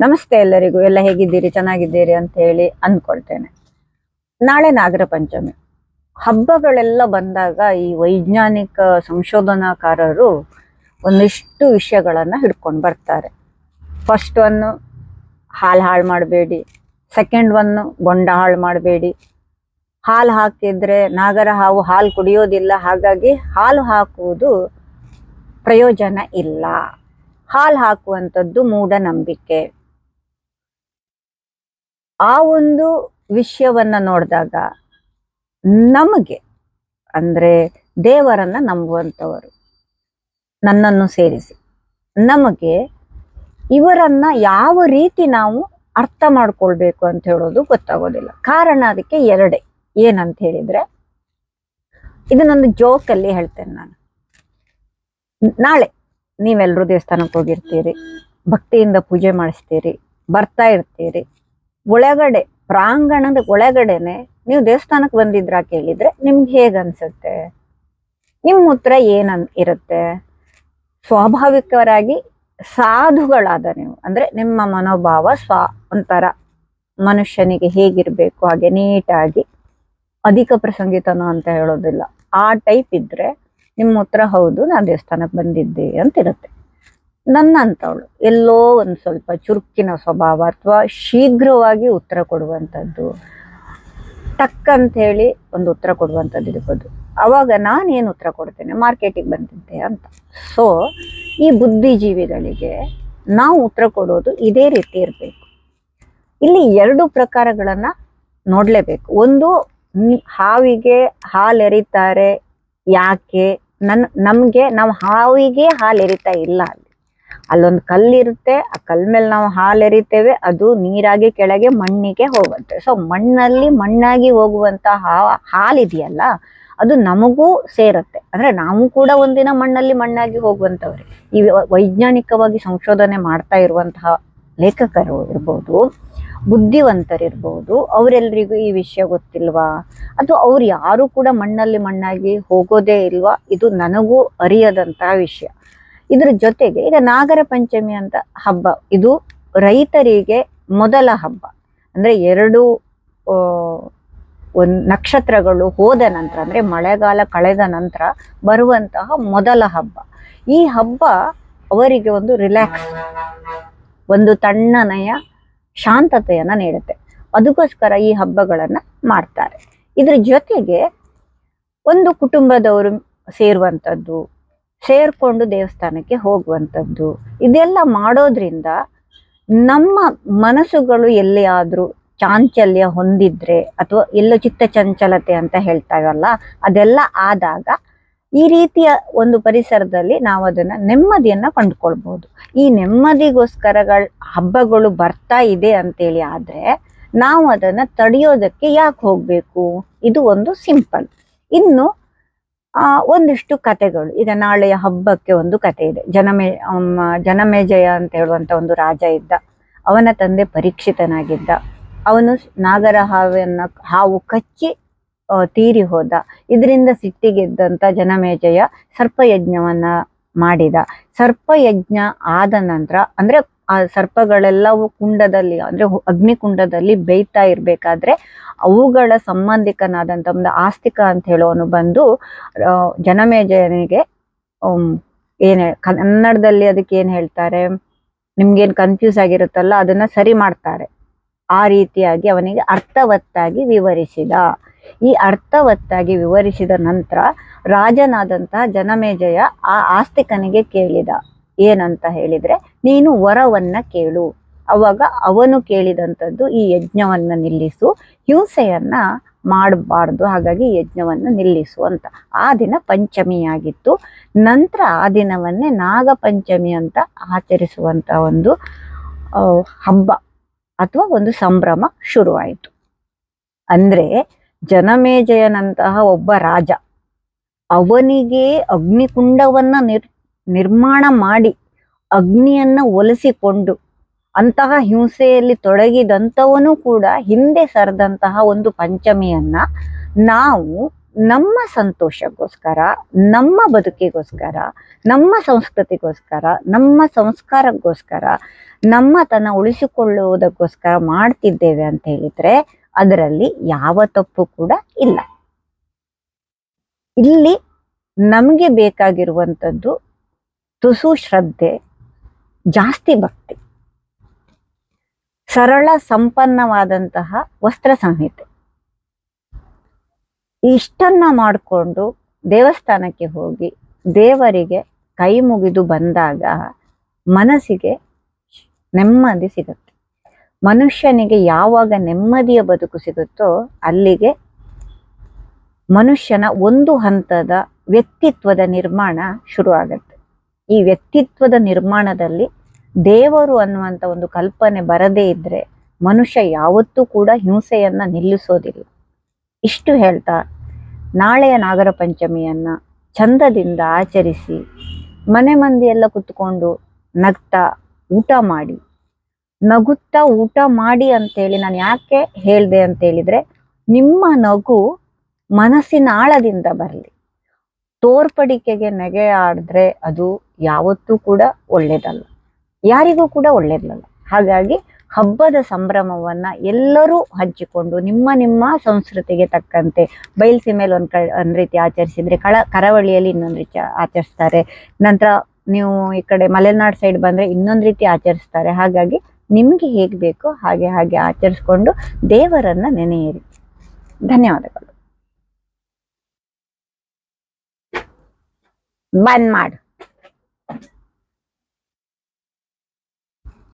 ನಮಸ್ತೆ ಎಲ್ಲರಿಗೂ, ಎಲ್ಲ ಹೇಗಿದ್ದೀರಿ, ಚೆನ್ನಾಗಿದ್ದೀರಿ ಅಂತ ಹೇಳಿ ಅನ್ಕೊಳ್ತೇನೆ ನಾಳೆ ನಾಗರ ಪಂಚಮಿ. ಹಬ್ಬಗಳೆಲ್ಲ ಬಂದಾಗ ಈ ವೈಜ್ಞಾನಿಕ ಸಂಶೋಧನಾಕಾರರು ಒಂದಿಷ್ಟು ವಿಷಯಗಳನ್ನ ಹಿಡ್ಕೊಂಡು ಬರ್ತಾರೆ. ಫಸ್ಟ್ ಒನ್ನು ಹಾಲು ಹಾಳು ಮಾಡಬೇಡಿ. ಸೆಕೆಂಡ್ ಒನ್ನು ಬೊಂಡ ಹಾಳು ಮಾಡಬೇಡಿ. ಹಾಲು ಹಾಕಿದ್ರೆ ನಾಗರ ಹಾವು ಹಾಲು ಕುಡಿಯೋದಿಲ್ಲ, ಹಾಗಾಗಿ ಹಾಲು ಹಾಕುವುದು ಪ್ರಯೋಜನ ಇಲ್ಲ. ಹಾಲು ಹಾಕುವಂಥದ್ದು ಮೂಢನಂಬಿಕೆ. ಆ ಒಂದು ವಿಷಯವನ್ನ ನೋಡಿದಾಗ ನಮಗೆ, ಅಂದ್ರೆ ದೇವರನ್ನ ನಂಬುವಂಥವರು ನನ್ನನ್ನು ಸೇರಿಸಿ, ನಮಗೆ ಇವರನ್ನ ಯಾವ ರೀತಿ ನಾವು ಅರ್ಥ ಮಾಡ್ಕೊಳ್ಬೇಕು ಅಂತ ಹೇಳೋದು ಗೊತ್ತಾಗೋದಿಲ್ಲ. ಕಾರಣ ಅದಕ್ಕೆ ಎರಡೇ. ಏನಂತ ಹೇಳಿದ್ರೆ, ಇದನ್ನೊಂದು ಜೋಕಲ್ಲಿ ಹೇಳ್ತೇನೆ ನಾನು. ನಾಳೆ ನೀವೆಲ್ಲರೂ ದೇವಸ್ಥಾನಕ್ಕೆ ಹೋಗಿರ್ತೀರಿ, ಭಕ್ತಿಯಿಂದ ಪೂಜೆ ಮಾಡಿಸ್ತೀರಿ, ಬರ್ತಾ ಇರ್ತೀರಿ. ಒಳಗಡೆ, ಪ್ರಾಂಗಣದ ಒಳಗಡೆನೆ ನೀವು ದೇವಸ್ಥಾನಕ್ಕೆ ಬಂದಿದ್ರಾ ಕೇಳಿದ್ರೆ ನಿಮ್ಗೆ ಹೇಗೆ ಅನ್ಸುತ್ತೆ? ನಿಮ್ಮ ಉತ್ತರ ಏನನ್ ಇರುತ್ತೆ? ಸ್ವಾಭಾವಿಕವಾಗಿ ಸಾಧುಗಳಾದ ನೀವು, ಅಂದ್ರೆ ನಿಮ್ಮ ಮನೋಭಾವ ಸ್ವ, ಒಂಥರ ಮನುಷ್ಯನಿಗೆ ಹೇಗಿರ್ಬೇಕು, ಹಾಗೆ ನೀಟಾಗಿ, ಅಧಿಕ ಪ್ರಸಂಗಿತನು ಅಂತ ಹೇಳೋದಿಲ್ಲ. ಆ ಟೈಪ್ ಇದ್ರೆ ನಿಮ್ಮ ಉತ್ತರ ಹೌದು, ನಾನು ದೇವಸ್ಥಾನಕ್ಕೆ ಬಂದಿದ್ದೆ ಅಂತ ಇರುತ್ತೆ ನನ್ನಂತವಳು ಎಲ್ಲೋ ಒಂದು ಸ್ವಲ್ಪ ಚುರುಕಿನ ಸ್ವಭಾವ ಅಥವಾ ಶೀಘ್ರವಾಗಿ ಉತ್ತರ ಕೊಡುವಂಥದ್ದು ಟಕ್ ಅಂತ ಹೇಳಿ ಒಂದು ಉತ್ತರ ಕೊಡುವಂಥದ್ದು ಇರ್ಬೋದು. ಅವಾಗ ನಾನೇನು ಉತ್ತರ ಕೊಡ್ತೇನೆ? ಮಾರ್ಕೆಟಿಗೆ ಬಂದಿದ್ದೆ ಅಂತ. ಸೊ ಈ ಬುದ್ಧಿಜೀವಿಗಳಿಗೆ ನಾವು ಉತ್ತರ ಕೊಡೋದು ಇದೇ ರೀತಿ ಇರಬೇಕು. ಇಲ್ಲಿ ಎರಡು ಪ್ರಕಾರಗಳನ್ನು ನೋಡಲೇಬೇಕು. ಒಂದು ಹಾವಿಗೆ ಹಾಲು ಎರಿತಾರೆ ಯಾಕೆ? ನನ್, ನಮ್ಗೆ ನಾವು ಹಾವಿಗೆ ಹಾಲು ಎರಿತಾ ಇಲ್ಲ ಅಲ್ಲಿ. ಅಲ್ಲೊಂದು ಕಲ್ಲಿರುತ್ತೆ, ಆ ಕಲ್ ಮೇಲೆ ನಾವು ಹಾಲು ಎರಿತೇವೆ ಅದು ನೀರಾಗಿ ಕೆಳಗೆ ಮಣ್ಣಿಗೆ ಹೋಗುತ್ತೆ ಸೊ ಮಣ್ಣಲ್ಲಿ ಮಣ್ಣಾಗಿ ಹೋಗುವಂತ ಹಾಲಿದೆಯಲ್ಲ, ಅದು ನಮಗೂ ಸೇರುತ್ತೆ. ಅಂದ್ರೆ ನಾವು ಕೂಡ ಒಂದಿನ ಮಣ್ಣಲ್ಲಿ ಮಣ್ಣಾಗಿ ಹೋಗುವಂತವ್ರೆ. ಈ ವೈಜ್ಞಾನಿಕವಾಗಿ ಸಂಶೋಧನೆ ಮಾಡ್ತಾ ಇರುವಂತಹ ಲೇಖಕರು ಇರ್ಬೋದು ಬುದ್ಧಿವಂತರಿರ್ಬೋದು. ಅವರೆಲ್ಲರಿಗೂ ಈ ವಿಷಯ ಗೊತ್ತಿಲ್ವಾ? ಅಥವಾ ಅವ್ರು ಯಾರು ಕೂಡ ಮಣ್ಣಲ್ಲಿ ಮಣ್ಣಾಗಿ ಹೋಗೋದೇ ಇಲ್ವಾ? ಇದು ನನಗೂ ಅರಿಯದಂತಹ ವಿಷಯ. ಇದ್ರ ಜೊತೆಗೆ ಈಗ ನಾಗರ ಪಂಚಮಿ ಅಂತ ಹಬ್ಬ, ಇದು ರೈತರಿಗೆ ಮೊದಲ ಹಬ್ಬ. ಅಂದ್ರೆ ಎರಡು ಒಂದು ನಕ್ಷತ್ರಗಳು ಹೋದ ನಂತರ, ಅಂದ್ರೆ ಮಳೆಗಾಲ ಕಳೆದ ನಂತರ ಬರುವಂತಹ ಮೊದಲ ಹಬ್ಬ. ಈ ಹಬ್ಬ ಅವರಿಗೆ ಒಂದು ರಿಲ್ಯಾಕ್ಸ್, ಒಂದು ತಣ್ಣನೆಯ ಶಾಂತತೆಯನ್ನ ನೀಡುತ್ತೆ. ಅದಕ್ಕೋಸ್ಕರ ಈ ಹಬ್ಬಗಳನ್ನ ಮಾಡ್ತಾರೆ. ಇದ್ರ ಜೊತೆಗೆ ಒಂದು ಕುಟುಂಬದವರು ಸೇರುವಂಥದ್ದು, ಸೇರ್ಕೊಂಡು ದೇವಸ್ಥಾನಕ್ಕೆ ಹೋಗುವಂಥದ್ದು, ಇದೆಲ್ಲ ಮಾಡೋದ್ರಿಂದ ನಮ್ಮ ಮನಸ್ಸುಗಳು ಎಲ್ಲಿಯಾದ್ರೂ ಚಾಂಚಲ್ಯ ಹೊಂದಿದ್ರೆ ಅಥವಾ ಎಲ್ಲೋ ಚಿತ್ತ ಚಂಚಲತೆ ಅಂತ ಹೇಳ್ತಾವಲ್ಲ, ಅದೆಲ್ಲ ಆದಾಗ ಈ ರೀತಿಯ ಒಂದು ಪರಿಸರದಲ್ಲಿ ನಾವು ಅದನ್ನ ನೆಮ್ಮದಿಯನ್ನ ಕಂಡುಕೊಳ್ಬಹುದು. ಈ ನೆಮ್ಮದಿಗೋಸ್ಕರಗಳ ಹಬ್ಬಗಳು ಬರ್ತಾ ಇದೆ ಅಂತೇಳಿ ಆದ್ರೆ ನಾವು ಅದನ್ನ ತಡೆಯೋದಕ್ಕೆ ಯಾಕೆ ಹೋಗ್ಬೇಕು? ಇದು ಒಂದು ಸಿಂಪಲ್. ಇನ್ನು, ಆ, ಒಂದಿಷ್ಟು ಕತೆಗಳು ಈಗ ನಾಳೆಯ ಹಬ್ಬಕ್ಕೆ ಒಂದು ಕತೆ ಇದೆ. ಜನಮೇ ಜನಮೇಜಯ ಅಂತ ಹೇಳುವಂತ ಒಂದು ರಾಜ ಇದ್ದ. ಅವನ ತಂದೆ ಪರೀಕ್ಷಿತನಾಗಿದ್ದ. ಅವನು ನಾಗರ ಹಾವನ್ನ ಹಾವು ಕಚ್ಚಿ ತೀರಿ ಹೋದ. ಇದರಿಂದ ಸಿಟ್ಟಿಗೆದ್ದಂಥ ಜನಮೇಜಯ ಸರ್ಪಯಜ್ಞವನ್ನ ಮಾಡಿದ. ಸರ್ಪಯಜ್ಞ ಆದ ನಂತರ, ಅಂದ್ರೆ ಆ ಸರ್ಪಗಳೆಲ್ಲವೂ ಕುಂಡದಲ್ಲಿ, ಅಂದ್ರೆ ಅಗ್ನಿಕುಂಡದಲ್ಲಿ ಬೇಯ್ತಾ ಇರಬೇಕಾದ್ರೆ ಅವುಗಳ ಸಂಬಂಧಿಕನಾದಂಥ ಒಂದು ಆಸ್ತಿಕ ಅಂತ ಹೇಳೋನು ಬಂದು ಜನಮೇಜಯನಿಗೆ ಏನ್, ಕನ್ನಡದಲ್ಲಿ ಅದಕ್ಕೆ ಏನು ಹೇಳ್ತಾರೆ? ನಿಮ್ಗೇನು ಕನ್ಫ್ಯೂಸ್ ಆಗಿರುತ್ತಲ್ಲ, ಅದನ್ನ ಸರಿ ಮಾಡ್ತಾರೆ. ಆ ರೀತಿಯಾಗಿ ಅವನಿಗೆ ಅರ್ಥವತ್ತಾಗಿ ವಿವರಿಸಿದ. ಈ ಅರ್ಥವತ್ತಾಗಿ ವಿವರಿಸಿದ ನಂತರ ರಾಜನಾದಂತಹ ಜನಮೇಜಯ ಆ ಆಸ್ತಿಕನಿಗೆ ಕೇಳಿದ. ಏನಂತ ಹೇಳಿದ್ರೆ, ನೀನು ವರವನ್ನ ಕೇಳು. ಅವಾಗ ಅವನು ಕೇಳಿದಂಥದ್ದು ಈ ಯಜ್ಞವನ್ನ ನಿಲ್ಲಿಸು, ಹಿಂಸೆಯನ್ನ ಮಾಡಬಾರ್ದು, ಹಾಗಾಗಿ ಯಜ್ಞವನ್ನು ನಿಲ್ಲಿಸು ಅಂತ. ಆ ದಿನ ಪಂಚಮಿಯಾಗಿತ್ತು. ನಂತರ ಆ ದಿನವನ್ನೇ ನಾಗಪಂಚಮಿ ಅಂತ ಆಚರಿಸುವಂತ ಒಂದು ಹಬ್ಬ ಅಥವಾ ಒಂದು ಸಂಭ್ರಮ ಶುರುವಾಯಿತು. ಅಂದ್ರೆ ಜನಮೇಜಯನಂತಹ ಒಬ್ಬ ರಾಜ. ಅವನಿಗೆ ಅಗ್ನಿಕುಂಡವನ್ನ ನಿರ್, ನಿರ್ಮಾಣ ಮಾಡಿ ಅಗ್ನಿಯನ್ನ ಒಲಿಸಿಕೊಂಡು ಅಂತಹ ಹಿಂಸೆಯಲ್ಲಿ ತೊಡಗಿದಂಥವನು ಕೂಡ ಹಿಂದೆ ಸರಿದಂತಹ ಒಂದು ಪಂಚಮಿಯನ್ನ ನಾವು ನಮ್ಮ ಸಂತೋಷಕ್ಕೋಸ್ಕರ, ನಮ್ಮ ಬದುಕಿಗೋಸ್ಕರ, ನಮ್ಮ ಸಂಸ್ಕೃತಿಗೋಸ್ಕರ, ನಮ್ಮ ಸಂಸ್ಕಾರಕ್ಕೋಸ್ಕರ, ನಮ್ಮ ತನ ಉಳಿಸಿಕೊಳ್ಳುವುದಕ್ಕೋಸ್ಕರ ಮಾಡ್ತಿದ್ದೇವೆ ಅಂತ ಹೇಳಿದ್ರೆ ಅದರಲ್ಲಿ ಯಾವ ತಪ್ಪು ಕೂಡ ಇಲ್ಲ. ಇಲ್ಲಿ ನಮಗೆ ಬೇಕಾಗಿರುವಂಥದ್ದು ತುಸು ಶ್ರದ್ಧೆ, ಜಾಸ್ತಿ ಭಕ್ತಿ, ಸರಳ ಸಂಪನ್ನವಾದಂತಹ ವಸ್ತ್ರ ಸಂಹಿತೆ. ಇಷ್ಟನ್ನ ಮಾಡಿಕೊಂಡು ದೇವಸ್ಥಾನಕ್ಕೆ ಹೋಗಿ ದೇವರಿಗೆ ಕೈ ಮುಗಿದು ಬಂದಾಗ ಮನಸ್ಸಿಗೆ ನೆಮ್ಮದಿ ಸಿಗುತ್ತೆ. ಮನುಷ್ಯನಿಗೆ ಯಾವಾಗ ನೆಮ್ಮದಿಯ ಬದುಕು ಸಿಗುತ್ತೋ ಅಲ್ಲಿಗೆ ಮನುಷ್ಯನ ಒಂದು ಹಂತದ ವ್ಯಕ್ತಿತ್ವದ ನಿರ್ಮಾಣ ಶುರು ಆಗತ್ತೆ ಈ ವ್ಯಕ್ತಿತ್ವದ ನಿರ್ಮಾಣದಲ್ಲಿ ದೇವರು ಅನ್ನುವಂಥ ಒಂದು ಕಲ್ಪನೆ ಬರದೇ ಇದ್ರೆ ಮನುಷ್ಯ ಯಾವತ್ತೂ ಕೂಡ ಹಿಂಸೆಯನ್ನ ನಿಲ್ಲಿಸೋದಿಲ್ಲ. ಇಷ್ಟು ಹೇಳ್ತಾ, ನಾಳೆಯ ನಾಗರ ಪಂಚಮಿಯನ್ನ ಚಂದದಿಂದ ಆಚರಿಸಿ ಮನೆ ಮಂದಿಯೆಲ್ಲ ಕುತ್ಕೊಂಡು ನಗ್ತಾ ಊಟ ಮಾಡಿ. ನಗುತ್ತಾ ಊಟ ಮಾಡಿ ಅಂತೇಳಿ ನಾನು ಯಾಕೆ ಹೇಳ್ದೆ ಅಂತ ಹೇಳಿದ್ರೆ ನಿಮ್ಮ ನಗು ಮನಸ್ಸಿನ ಆಳದಿಂದ ಬರಲಿ. ತೋರ್ಪಡಿಕೆಗೆ ನೆಗೆ ಆಡಿದ್ರೆ ಅದು ಯಾವತ್ತೂ ಕೂಡ ಒಳ್ಳೇದಲ್ಲ. ಯಾರಿಗೂ ಕೂಡ ಒಳ್ಳೇದಲ್ಲ. ಹಾಗಾಗಿ ಹಬ್ಬದ ಸಂಭ್ರಮವನ್ನ ಎಲ್ಲರೂ ಹಂಚಿಕೊಂಡು ನಿಮ್ಮ ನಿಮ್ಮ ಸಂಸ್ಕೃತಿಗೆ ತಕ್ಕಂತೆ ಬಯಲ್ಸೀಮೆಯಲ್ಲಿ ಒಂದ್ ಕ, ಒಂದು ರೀತಿ ಆಚರಿಸಿದ್ರೆ ಕಳ, ಕರಾವಳಿಯಲ್ಲಿ ಇನ್ನೊಂದು ರೀತಿ ಆಚರಿಸ್ತಾರೆ. ನಂತರ ನೀವು ಈ ಕಡೆ ಮಲೆನಾಡು ಸೈಡ್ ಬಂದ್ರೆ ಇನ್ನೊಂದು ರೀತಿ ಆಚರಿಸ್ತಾರೆ. ಹಾಗಾಗಿ ನಿಮ್ಗೆ ಹೇಗ್ ಬೇಕೋ ಹಾಗೆ ಹಾಗೆ ಆಚರಿಸ್ಕೊಂಡು ದೇವರನ್ನ ನೆನೆಯಿರಿ. ಧನ್ಯವಾದಗಳು. ಬಂದ್ ಮಾಡು.